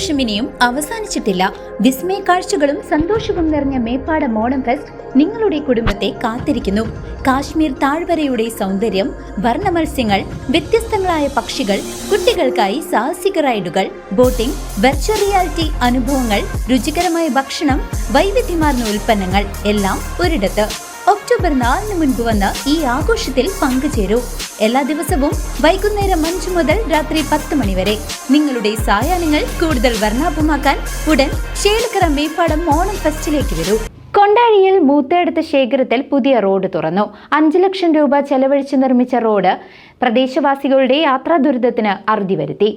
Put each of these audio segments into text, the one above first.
ആഘോഷം ഇനിയും അവസാനിച്ചിട്ടില്ല. വിസ്മയ കാഴ്ചകളും സന്തോഷവും നിറഞ്ഞ മേപ്പാടം ഓണം ഫെസ്റ്റ് നിങ്ങളുടെ കുടുംബത്തെ കാത്തിരിക്കുന്നു. കാശ്മീർ താഴ്വരയുടെ സൗന്ദര്യം വർണ മത്സ്യങ്ങൾ വ്യത്യസ്തങ്ങളായ പക്ഷികൾ കുട്ടികൾക്കായി സാഹസിക റൈഡുകൾ ബോട്ടിംഗ് വെർച്വൽ റിയാലിറ്റി അനുഭവങ്ങൾ രുചികരമായ ഭക്ഷണം വൈവിധ്യമാർന്ന ഉൽപ്പന്നങ്ങൾ എല്ലാം ഒരിടത്ത്. ഒക്ടോബർ നാലിന് മുൻപ് വന്ന് ഈ ആഘോഷത്തിൽ പങ്കുചേരൂ. എല്ലാ ദിവസവും വൈകുന്നേരം അഞ്ചു മുതൽ രാത്രി പത്ത് മണിവരെ നിങ്ങളുടെ സായാഹ്നങ്ങൾ കൂടുതൽ വർണാഭമാക്കാൻ ഉടൻ ചേലക്കര മേപ്പാടം ഓണം ഫെസ്റ്റിലേക്ക് വരൂ. കൊണ്ടാഴിയിൽ മൂത്തേടത്ത് ശേഖരത്തിൽ പുതിയ റോഡ് തുറന്നു. അഞ്ചു ലക്ഷം രൂപ ചെലവഴിച്ച് നിർമ്മിച്ച റോഡ് പ്രദേശവാസികളുടെ യാത്രാ ദുരിതത്തിന് അറുതി വരുത്തി.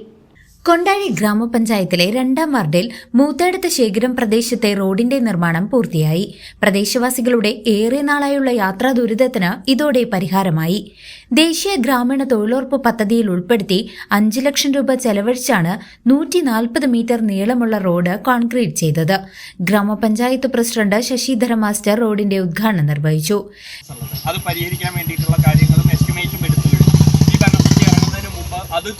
കൊണ്ടാഴി ഗ്രാമപഞ്ചായത്തിലെ രണ്ടാം വാർഡിൽ മൂത്തടുത്ത ശേഖരം പ്രദേശത്തെ റോഡിന്റെ നിർമ്മാണം പൂർത്തിയായി. പ്രദേശവാസികളുടെ ഏറെ നാളായുള്ള യാത്രാ ദുരിതത്തിന് ഇതോടെ പരിഹാരമായി. ദേശീയ ഗ്രാമീണ തൊഴിലുറപ്പ് പദ്ധതിയിൽ ഉൾപ്പെടുത്തി അഞ്ച് ലക്ഷം രൂപ ചെലവഴിച്ചാണ് നൂറ്റി നാൽപ്പത് മീറ്റർ നീളമുള്ള റോഡ് കോൺക്രീറ്റ് ചെയ്തത്. ഗ്രാമപഞ്ചായത്ത് പ്രസിഡന്റ് ശശിധര മാസ്റ്റർ റോഡിന്റെ ഉദ്ഘാടനം നിർവഹിച്ചു. അത് പരിഹരിക്കാൻ കാര്യങ്ങളും ഈ അത്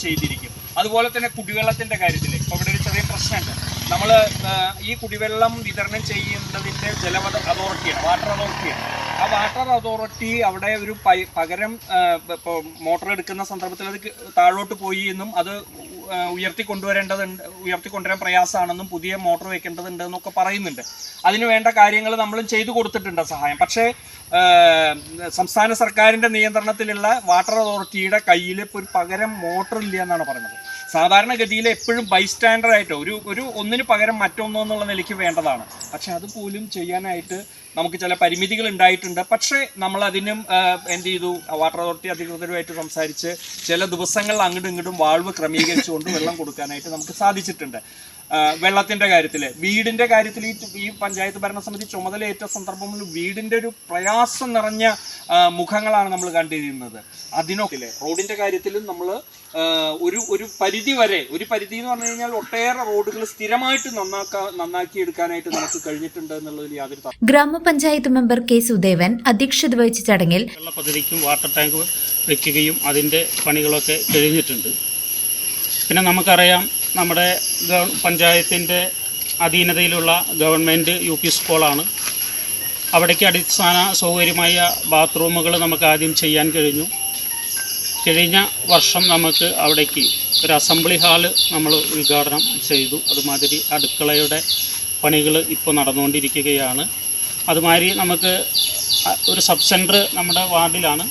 അതുപോലെ തന്നെ കുടിവെള്ളത്തിന്റെ കാര്യത്തിൽ ഇപ്പോൾ ഇവിടെ ഒരു ചെറിയ പ്രശ്നമുണ്ട്. നമ്മൾ ഈ കുടിവെള്ളം വിതരണം ചെയ്യുന്നതിന്റെ ജല അതോറിറ്റിയാണ് വാട്ടർ അതോറിറ്റിയാണ്. ആ വാട്ടർ അതോറിറ്റി അവിടെ ഒരു പകരം മോട്ടോർ എടുക്കുന്ന സന്ദർഭത്തിൽ അത് താഴോട്ട് പോയി എന്നും അത് ഉയർത്തി കൊണ്ടുവരേണ്ടതുണ്ട് ഉയർത്തി കൊണ്ടുവരാൻ പ്രയാസമാണെന്നും പുതിയ മോട്ടോർ വെക്കേണ്ടതുണ്ട് എന്നൊക്കെ പറയുന്നുണ്ട്. അതിന് വേണ്ട കാര്യങ്ങൾ നമ്മളും ചെയ്തു കൊടുത്തിട്ടുണ്ട് സഹായം. പക്ഷേ സംസ്ഥാന സർക്കാരിന്റെ നിയന്ത്രണത്തിലുള്ള വാട്ടർ അതോറിറ്റിയുടെ കയ്യിൽ ഇപ്പോൾ ഒരു പകരം മോട്ടർ ഇല്ല എന്നാണ് പറയുന്നത്. സാധാരണഗതിയിൽ എപ്പോഴും ബൈസ്റ്റാൻഡർ ആയിട്ടോ ഒരു ഒരു ഒന്നിന് പകരം മറ്റൊന്നോ എന്നുള്ള നിലയ്ക്ക് വേണ്ടതാണ്. പക്ഷെ അത് പോലും ചെയ്യാനായിട്ട് നമുക്ക് ചില പരിമിതികൾ ഉണ്ടായിട്ടുണ്ട്. പക്ഷേ നമ്മൾ അതിനും എന്ത് ചെയ്തു? വാട്ടർ അതോറിറ്റി അധികൃതരുമായിട്ട് സംസാരിച്ച് ചില ദിവസങ്ങളിൽ അങ്ങോട്ടും ഇങ്ങോട്ടും വാൾവ് ക്രമീകരിച്ചുകൊണ്ട് വെള്ളം കൊടുക്കാനായിട്ട് നമുക്ക് സാധിച്ചിട്ടുണ്ട്. വെള്ളത്തിന്റെ കാര്യത്തിൽ വീടിന്റെ കാര്യത്തിൽ ഈ ഈ പഞ്ചായത്ത് ഭരണസമിതി ചുമതലയേറ്റ സന്ദർഭങ്ങളിൽ വീടിന്റെ ഒരു പ്രയാസം നിറഞ്ഞ മുഖങ്ങളാണ് നമ്മൾ കണ്ടിരുന്നത്. അതിനൊക്കെ റോഡിന്റെ കാര്യത്തിലും നമ്മൾ ഒരു ഒരു പരിധി വരെ ഒരു പരിധി എന്ന് പറഞ്ഞു കഴിഞ്ഞാൽ ഒട്ടേറെ റോഡുകൾ സ്ഥിരമായിട്ട് നന്നാക്കാ നന്നാക്കി എടുക്കാനായിട്ട് നമുക്ക് കഴിഞ്ഞിട്ടുണ്ട് എന്നുള്ളതിൽ യാതൊരു ഗ്രാമപഞ്ചായത്ത് മെമ്പർ കെ സുദേവൻ അധ്യക്ഷത വഹിച്ച ചടങ്ങിൽ വെള്ള പദ്ധതിക്കും വാട്ടർ ടാങ്ക് വയ്ക്കുകയും അതിന്റെ പണികളൊക്കെ കഴിഞ്ഞിട്ടുണ്ട്. പിന്നെ നമുക്കറിയാം നമ്മുടെ പഞ്ചായത്തിന്റെ അധീനതയിലുള്ള ഗവൺമെന്റ് യു പി സ്കൂളാണ്. അവിടേക്ക് അടിസ്ഥാന സൗകര്യമായ ബാത്റൂമുകൾ നമുക്ക് ആദ്യം ചെയ്യാൻ കഴിഞ്ഞു. കഴിഞ്ഞ വർഷം നമുക്ക് അവിടേക്ക് ഒരു അസംബ്ലി ഹാൾ നമ്മൾ ഉദ്ഘാടനം ചെയ്തു. അതുമാതിരി അടുക്കളയുടെ പണികൾ ഇപ്പോൾ നടന്നുകൊണ്ടിരിക്കുകയാണ്. അതുമാതിരി നമുക്ക് ഒരു സബ് സെന്റർ നമ്മുടെ വാർഡിലാണ്.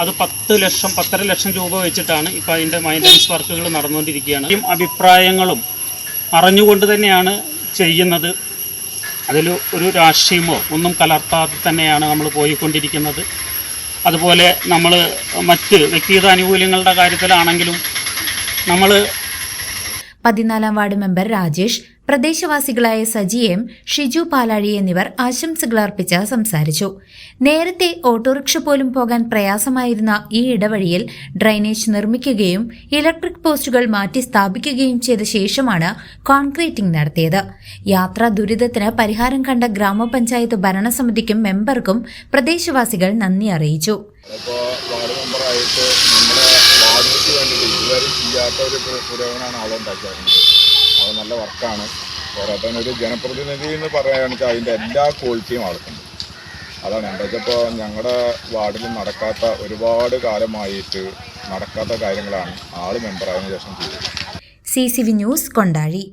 അത് പത്ത് ലക്ഷം പത്തര ലക്ഷം രൂപ വെച്ചിട്ടാണ് ഇപ്പോൾ അതിന്റെ മൈന്റനൻസ് വർക്കുകൾ നടന്നുകൊണ്ടിരിക്കുകയാണ്. ഈ അഭിപ്രായങ്ങളും അറിഞ്ഞുകൊണ്ട് തന്നെയാണ് ചെയ്യുന്നത്. അതിൽ ഒരു രാഷ്ട്രീയമോ ഒന്നും കലർത്താതെ തന്നെയാണ് നമ്മൾ പോയിക്കൊണ്ടിരിക്കുന്നത്. അതുപോലെ നമ്മൾ മറ്റ് വ്യക്തിഗത ആനുകൂല്യങ്ങളുടെ കാര്യത്തിലാണെങ്കിലും നമ്മൾ പതിനാലാം വാർഡ് മെമ്പർ രാജേഷ് പ്രദേശവാസികളായ സജി എം ഷിജു പാലാഴി എന്നിവർ ആശംസകൾ അർപ്പിച്ച് സംസാരിച്ചു. നേരത്തെ ഓട്ടോറിക്ഷ പോലും പോകാൻ പ്രയാസമായിരുന്ന ഈ ഇടവഴിയിൽ ഡ്രൈനേജ് നിർമ്മിക്കുകയും ഇലക്ട്രിക് പോസ്റ്റുകൾ മാറ്റി സ്ഥാപിക്കുകയും ചെയ്ത ശേഷമാണ് കോൺക്രീറ്റിംഗ് നടത്തിയത്. യാത്രാ ദുരിതത്തിന് പരിഹാരം കണ്ട ഗ്രാമപഞ്ചായത്ത് ഭരണസമിതിക്കും മെമ്പർക്കും പ്രദേശവാസികൾ നന്ദി അറിയിച്ചു. ചെയ്യാത്ത ഒരു പുരോഗമനമാണ് അവിടെ അത് നല്ല വർക്കാണ്. പോരാത്തതിന് ഒരു ജനപ്രതിനിധി എന്ന് പറയുകയാണെങ്കിൽ അതിന്റെ എല്ലാ ക്വാളിറ്റിയും ആൾക്കുണ്ട്. അതാണ് എന്താ വെച്ചപ്പോൾ ഞങ്ങളുടെ വാർഡിൽ നടക്കാത്ത ഒരുപാട് കാലമായിട്ട് നടക്കാത്ത കാര്യങ്ങളാണ് ആൾ മെമ്പറായതിനു ശേഷം ചെയ്തത്. C C V news Kondazhy.